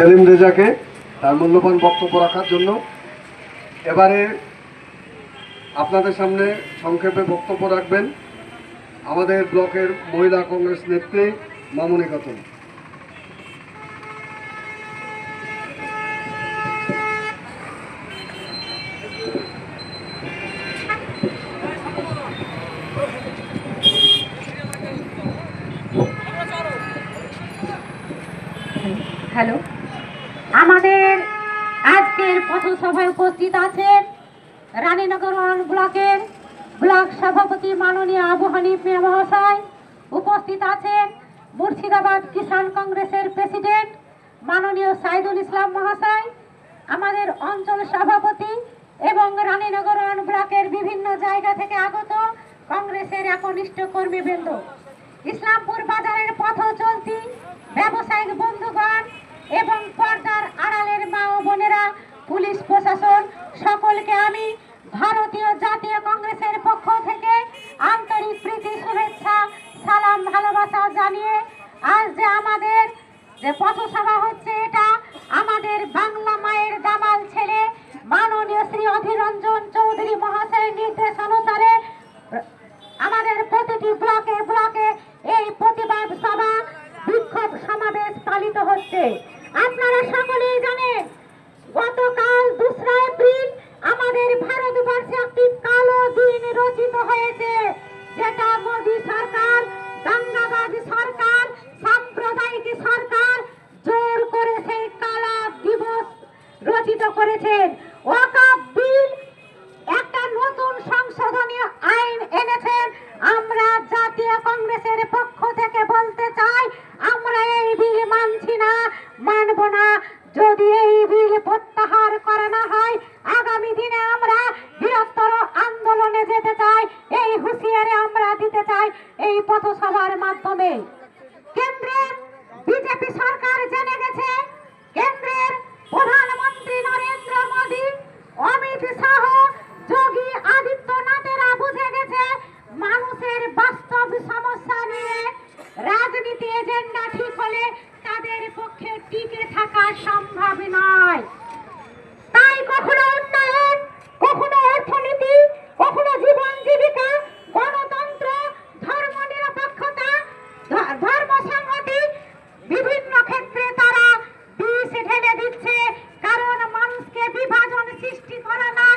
সেলিম রেজাকে তার মূল্যবান বক্তব্য রাখার জন্য। এবারে আপনাদের সামনে সংক্ষেপে বক্তব্য রাখবেন আমাদের ব্লকের মহিলা কংগ্রেস নেত্রী মামনি খাতুন। হ্যালো আজকের পথসভায় উপস্থিত আছেন রানীনগর ব্লকের ব্লক সভাপতি মাননীয় আবু হানিফ মিয়া মহাশয়। উপস্থিত আছেন মুর্শিদাবাদ কিষাণ কংগ্রেসের প্রেসিডেন্ট মাননীয় সাইদুল ইসলাম মহাশয়, আমাদের অঞ্চল সভাপতি এবং রানীনগর ওয়ান ব্লকের বিভিন্ন জায়গা থেকে আগত কংগ্রেসের একনিষ্ঠ কর্মীবৃন্দ। ইসলামপুর বাজারের পথ চলতি ব্যবসায়িক বন্ধুগণ এবং পর্দার আড়ালের অধীর রঞ্জন চৌধুরী মহাশয়ের নির্দেশ অনুসারে, আমাদের প্রতিটি ব্লকে ব্লকে এই প্রতিবাদ সভা, বিক্ষোভ সমাবেশ পালিত হচ্ছে। আপনারা সকলেই জানেন, গতকাল দোসরা এপ্রিল আমাদের ভারতবর্ষে একটি কালো দিন রচিত হয়েছে, যেটা মোদী সরকার দাঙ্গাবাজ সরকার, সাম্প্রদায়িক সরকার জোর করে সেই কালা দিবস রচিত করেছেন। ওয়াকাফ আমরা দিতে চাই এই পথসভার মাধ্যমে। কেন্দ্রের বিজেপি সরকার জেনে গেছে, কেন্দ্রের প্রধানমন্ত্রী নরেন্দ্র মোদী, অমিত শাহ, যোগী আদিত্যনাথেরা বুঝে গেছে, মানুষের বাস্তব সমস্যা নিয়ে রাজনীতি এজেন্ডা ঠিক হলে তাদের পক্ষে টিকে থাকা সম্ভব নয়। সৃষ্টি করা না